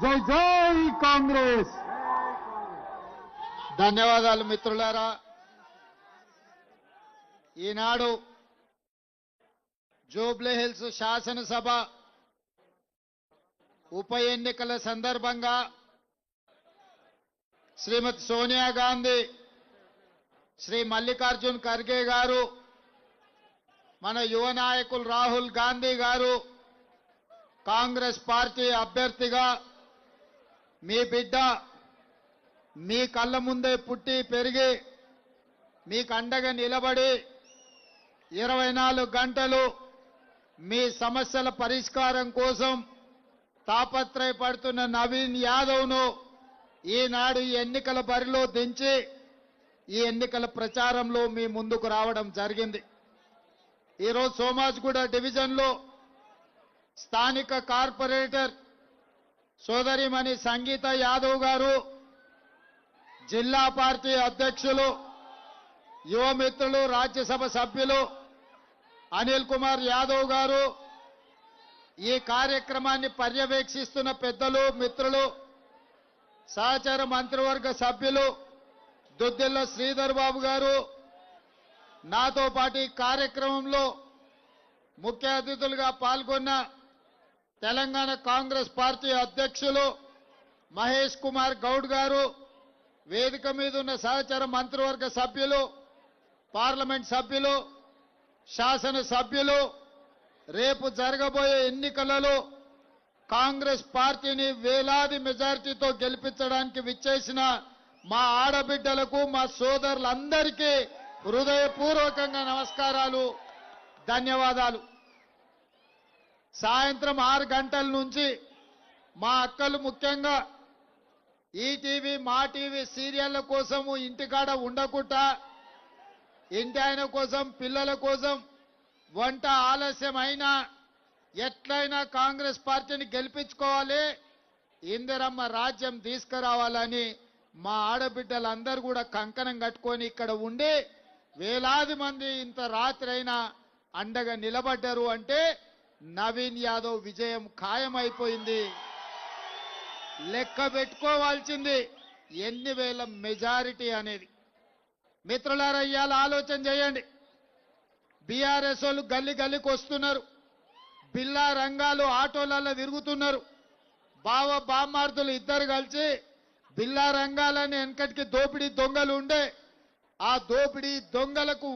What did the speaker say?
జై జై కాంగ్రెస్. ధన్యవాదాలు మిత్రులారా. ఈనాడు జూబ్లీ హిల్స్ శాసనసభ ఉప ఎన్నికల సందర్భంగా శ్రీమతి సోనియా గాంధీ శ్రీ మల్లికార్జున్ ఖర్గే గారు మన యువ నాయకులు రాహుల్ గాంధీ గారు కాంగ్రెస్ పార్టీ అభ్యర్థిగా మీ బిడ్డ మీ కళ్ళ ముందే పుట్టి పెరిగి మీకు అండగా నిలబడి ఇరవై నాలుగు గంటలు మీ సమస్యల పరిష్కారం కోసం తాపత్రయపడుతున్న నవీన్ యాదవ్ను ఈనాడు ఈ ఎన్నికల బరిలో దించి ఈ ఎన్నికల ప్రచారంలో మీ ముందుకు రావడం జరిగింది. ఈరోజు సోమాజ్గూడ డివిజన్లో స్థానిక కార్పొరేటర్ సోదరిమణి సంగీత యాదవ్ గారు జిల్లా పార్టీ అధ్యక్షులు యువమిత్రులు రాజ్యసభ సభ్యులు అనిల్ కుమార్ యాదవ్ గారు ఈ కార్యక్రమాన్ని పర్యవేక్షిస్తున్న పెద్దలు మిత్రులు సహచర మంత్రివర్గ సభ్యులు దుద్దిల్ల శ్రీధర్ బాబు గారు నాతో పాటు ఈ కార్యక్రమంలో ముఖ్య అతిథులుగా పాల్గొన్న తెలంగాణ కాంగ్రెస్ పార్టీ అధ్యక్షులు మహేష్ కుమార్ గౌడ్ గారు వేదిక మీద ఉన్న సహచర మంత్రివర్గ సభ్యులు పార్లమెంట్ సభ్యులు శాసన సభ్యులు రేపు జరగబోయే ఎన్నికలలో కాంగ్రెస్ పార్టీని వేలాది మెజారిటీతో గెలిపించడానికి విచ్చేసిన మా ఆడబిడ్డలకు మా సోదరులందరికీ హృదయపూర్వకంగా నమస్కారాలు ధన్యవాదాలు. సాయంత్రం ఆరు గంటల నుంచి మా అక్కలు ముఖ్యంగా ఈటీవీ మా టీవీ సీరియళ్ళ కోసము ఇంటికాడ ఉండకుండా ఇంటి ఆయన కోసం పిల్లల కోసం వంట ఆలస్యం అయినా ఎట్లయినా కాంగ్రెస్ పార్టీని గెలిపించుకోవాలి ఇందిరమ్మ రాజ్యం తీసుకురావాలని మా ఆడబిడ్డలందరూ కూడా కంకణం కట్టుకొని ఇక్కడ ఉండి వేలాది మంది ఇంత రాత్రి అయినా అండగా నిలబడ్డారు అంటే నవీన్ యాదవ్ విజయం ఖాయమైపోయింది. లెక్క పెట్టుకోవాల్సింది ఎన్ని వేల మెజారిటీ అనేది. మిత్రులారా ఇవాళ ఆలోచన చేయండి. బీఆర్ఎస్ వాళ్ళు గల్లి గల్లికి వస్తున్నారు. బిల్లా రంగాలు ఆటోలలో తిరుగుతున్నారు. బావ బామ్మార్దులు ఇద్దరు కలిసి బిల్లా రంగాలని వెనకటికి దోపిడీ దొంగలు ఉండే ఆ దోపిడీ దొంగలకు